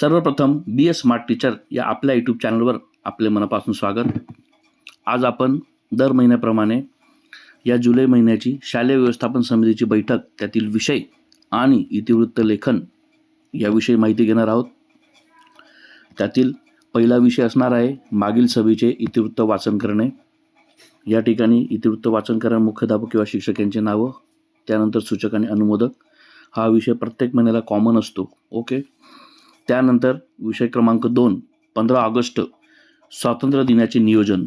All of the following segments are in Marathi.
सर्वप्रथम बी ए स्मार्ट टीचर या आपल्या यूट्यूब चॅनलवर आपले मनापासून स्वागत. आज आपण दर महिन्याप्रमाणे या जुलै महिन्याची शालेय व्यवस्थापन समितीची बैठक त्यातील विषय आणि इतिवृत्त लेखन याविषयी माहिती घेणार आहोत. त्यातील पहिला विषय असणार आहे मागील सभेचे इतिवृत्त वाचन करणे. या ठिकाणी इतिवृत्त वाचन करणे मुख्याध्यापक किंवा शिक्षकांची नावं त्यानंतर सूचक आणि अनुमोदक. हा विषय प्रत्येक महिन्याला कॉमन असतो. ओके त्यानंतर विषय क्रमांक दोन पंधरा ऑगस्ट स्वातंत्र्य दिनाचे नियोजन.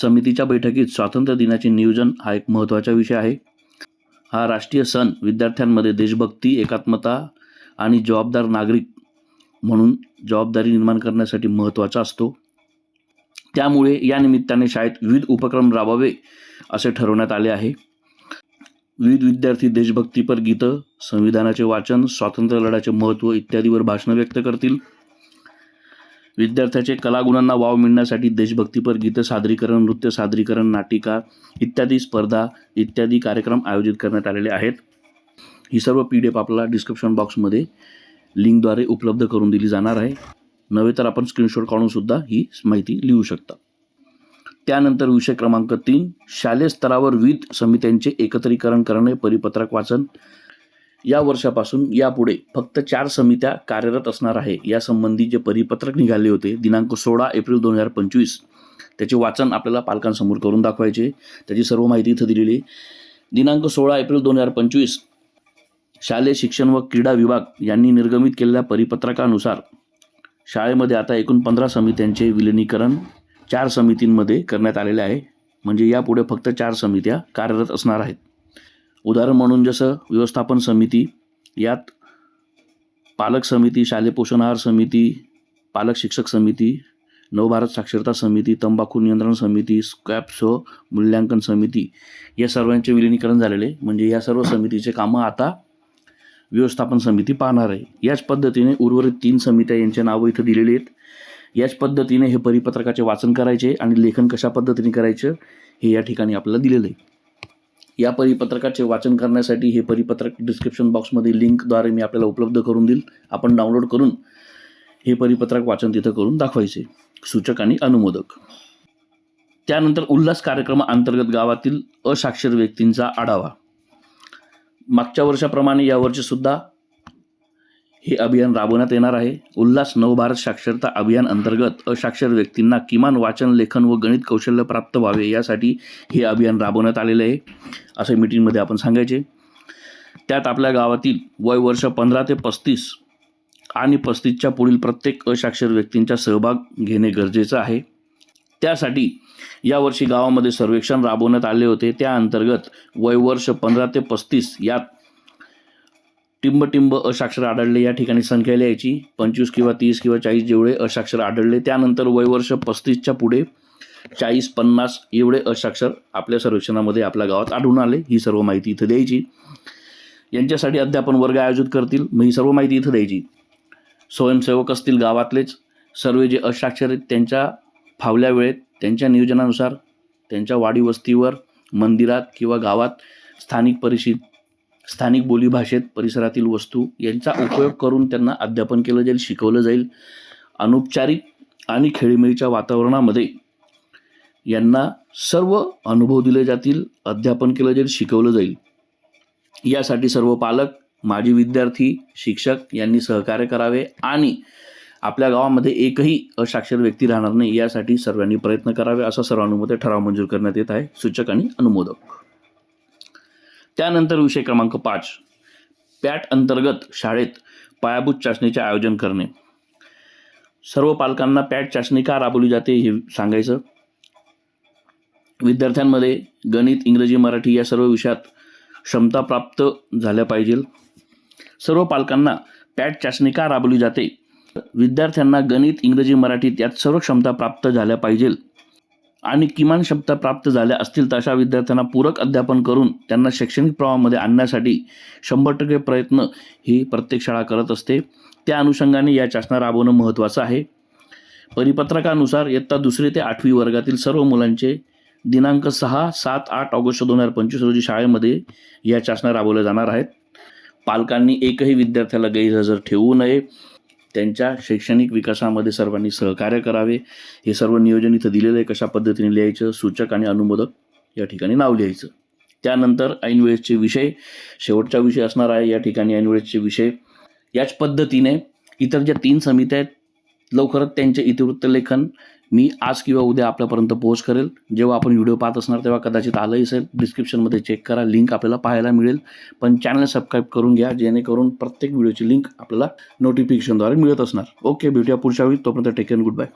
समितीच्या बैठकीत स्वातंत्र्य दिनाचे नियोजन हा एक महत्त्वाचा विषय आहे. हा राष्ट्रीय सण विद्यार्थ्यांमध्ये देशभक्ती एकात्मता आणि जबाबदार नागरिक म्हणून जबाबदारी निर्माण करण्यासाठी महत्त्वाचा असतो. त्यामुळे या निमित्ताने शाळेत विविध उपक्रम राबवावे असे ठरवण्यात आले आहे. विविध विद्यार्थी देशभक्तीपर गीतं संविधानाचे वाचन स्वातंत्र्य लढ्याचे महत्त्व इत्यादीवर भाषणं व्यक्त करतील. विद्यार्थ्याचे कलागुणांना वाव मिळण्यासाठी देशभक्तीपर गीतं सादरीकरण नृत्य सादरीकरण नाटिका इत्यादी स्पर्धा इत्यादी कार्यक्रम आयोजित करण्यात आलेले आहेत. ही सर्व पी डी एफ आपल्याला डिस्क्रिप्शन बॉक्समध्ये लिंकद्वारे उपलब्ध करून दिली जाणार आहे. नव्हे तर आपण स्क्रीनशॉट काढूनसुद्धा ही माहिती लिहू शकता. त्यानंतर विषय क्रमांक तीन शालेय स्तरावर विविध समित्यांचे एकत्रीकरण करणे परिपत्रक वाचन. या वर्षापासून यापुढे फक्त चार समित्या कार्यरत असणार आहे. यासंबंधी जे परिपत्रक निघाले होते दिनांक सोळा एप्रिल दोन हजार पंचवीस त्याचे वाचन आपल्याला पालकांसमोर करून दाखवायचे. त्याची सर्व माहिती इथं दिलेली आहे. दिनांक सोळा एप्रिल दोन हजार पंचवीस शालेय शिक्षण व क्रीडा विभाग यांनी निर्गमित केलेल्या परिपत्रकानुसार शाळेमध्ये आता एकूण पंधरा समित्यांचे विलिनीकरण चार समितींमध्ये करण्यात आलेले आहे. म्हणजे यापुढे फक्त चार समित्या कार्यरत असणार आहेत. उदाहरण म्हणून जसं व्यवस्थापन समिती यात पालक समिती शालेय पोषण आहार समिती पालक शिक्षक समिती नवभारत साक्षरता समिती तंबाखू नियंत्रण समिती स्कॅप्स मूल्यांकन समिती या सर्वांचे विलिनीकरण झालेले म्हणजे या सर्व समितीचे कामं आता व्यवस्थापन समिती पाहणार आहे. याच पद्धतीने उर्वरित तीन समित्या यांचे नावं इथं दिलेली आहेत. याच पद्धतीने हे परिपत्रकाचे वाचन करायचे आणि लेखन कशा पद्धतीने करायचं हे या ठिकाणी आपल्याला दिलेलं आहे. या परिपत्रकाचे वाचन करण्यासाठी हे परिपत्रक डिस्क्रिप्शन बॉक्समध्ये लिंकद्वारे मी आपल्याला उपलब्ध करून देईल. आपण डाउनलोड करून हे परिपत्रक वाचन तिथं करून दाखवायचे. सूचक आणि अनुमोदक. त्यानंतर उल्हास कार्यक्रमाअंतर्गत गावातील असाक्षर व्यक्तींचा आढावा. मागच्या वर्षाप्रमाणे यावर्षीसुद्धा हे अभियान राबवण्यात येणार आहे. उल्हास नवभारत साक्षरता अभियान अंतर्गत असाक्षर व्यक्तींना किमान वाचन लेखन व गणित कौशल्य प्राप्त व्हावे यासाठी हे अभियान राबवण्यात आलेलं आहे असे मीटिंगमध्ये आपण सांगायचे. त्यात आपल्या गावातील वय वर्ष पंधरा ते पस्तीस आणि पस्तीसच्या पुढील प्रत्येक असाक्षर व्यक्तींचा सहभाग घेणे गरजेचं आहे. त्यासाठी यावर्षी गावामध्ये सर्वेक्षण राबवण्यात आले होते. त्या अंतर्गत वय वर्ष पंधरा ते पस्तीस यात टिंबटिंब असाक्षर आढळले या ठिकाणी संख्या लिहायची. पंचवीस किंवा तीस किंवा चाळीस जेवढे असाक्षर आढळले त्यानंतर वयवर्ष पस्तीसच्या पुढे चाळीस पन्नास एवढे असाक्षर आपल्या सर्वेक्षणामध्ये आपल्या गावात आढळून आले. ही सर्व माहिती इथं द्यायची. यांच्यासाठी अध्यापन वर्ग आयोजित करतील मग ही सर्व माहिती इथं द्यायची. स्वयंसेवक असतील गावातलेच सर्व जे असाक्षर आहेत त्यांच्या फावल्या वेळेत त्यांच्या नियोजनानुसार त्यांच्या वाडी वस्तीवर मंदिरात किंवा गावात स्थानिक परिषद स्थानिक बोलीभाषेत परिसरातील वस्तू यांचा उपयोग करून त्यांना अध्यापन केलं जाईल शिकवलं जाईल. अनौपचारिक आणि खेळीमेळीच्या वातावरणामध्ये यांना सर्व अनुभव दिले जातील अध्यापन केलं जाईल शिकवलं जाईल. यासाठी सर्व पालक माजी विद्यार्थी शिक्षक यांनी सहकार्य करावे आणि आपल्या गावामध्ये एकही असाक्षर व्यक्ती राहणार नाही यासाठी सर्वांनी प्रयत्न करावे असा सर्वानुमते ठराव मंजूर करण्यात येत आहे. सूचक आणि अनुमोदक. त्यानंतर विषय क्रमांक पाच. पॅट अंतर्गत शाळेत पायाभूत चाचणीचे आयोजन करणे. सर्व पालकांना पॅट चाचणी का राबवली जाते हे सांगायचं? विद्यार्थ्यांमध्ये गणित इंग्रजी मराठी या सर्व विषयात क्षमता प्राप्त झाल्या पाहिजे. सर्व पालकांना पॅट चाचणी का राबवली जाते? विद्यार्थ्यांना गणित इंग्रजी मराठीत यात सर्व क्षमता प्राप्त झाल्या पाहिजे. आणि किमान क्षमता प्राप्त झाल्या असतील तर अशा विद्यार्थ्यांना पूरक अध्यापन करून त्यांना शैक्षणिक प्रवाहामध्ये आणण्यासाठी शंभर टक्के प्रयत्न ही प्रत्येक शाळा करत असते. त्या अनुषंगाने या चाचण्या राबवणं महत्त्वाचं आहे. परिपत्रकानुसार इयत्ता दुसरी ते आठवी वर्गातील सर्व मुलांचे दिनांक सहा सात आठ ऑगस्ट दोन हजार पंचवीस रोजी शाळेमध्ये या चाचण्या राबवल्या जाणार आहेत. पालकांनी एकही विद्यार्थ्याला गैरहजर ठेवू नये. त्यांच्या शैक्षणिक विकासामध्ये सर्वांनी सहकार्य करावे. हे सर्व नियोजन इथं दिलेलं आहे. कशा पद्धतीने लिहायचं सूचक आणि अनुमोदक या ठिकाणी नाव लिहायचं. त्यानंतर ऐनवेळेसचे विषय शेवटचा विषय असणार आहे या ठिकाणी ऐनवेळेसचे विषय. याच पद्धतीने इतर ज्या तीन समित्या आहेत लवकरच त्यांचे इतिवृत्त लेखन मी आज किंवा उद्या आपल्यापर्यंत पोहोच करेल. जेव्हा आपण व्हिडिओ पाहत असणार तेव्हा कदाचित आलंही असेल. डिस्क्रिप्शनमध्ये चेक करा. लिंक आपल्याला पाहायला मिळेल. पण चॅनल सबस्क्राईब करून घ्या जेणेकरून प्रत्येक व्हिडिओची लिंक आपल्याला नोटिफिकेशनद्वारे मिळत असणार. ओके भेटूया पुढच्या वेळी. तोपर्यंत टेक गुड बाय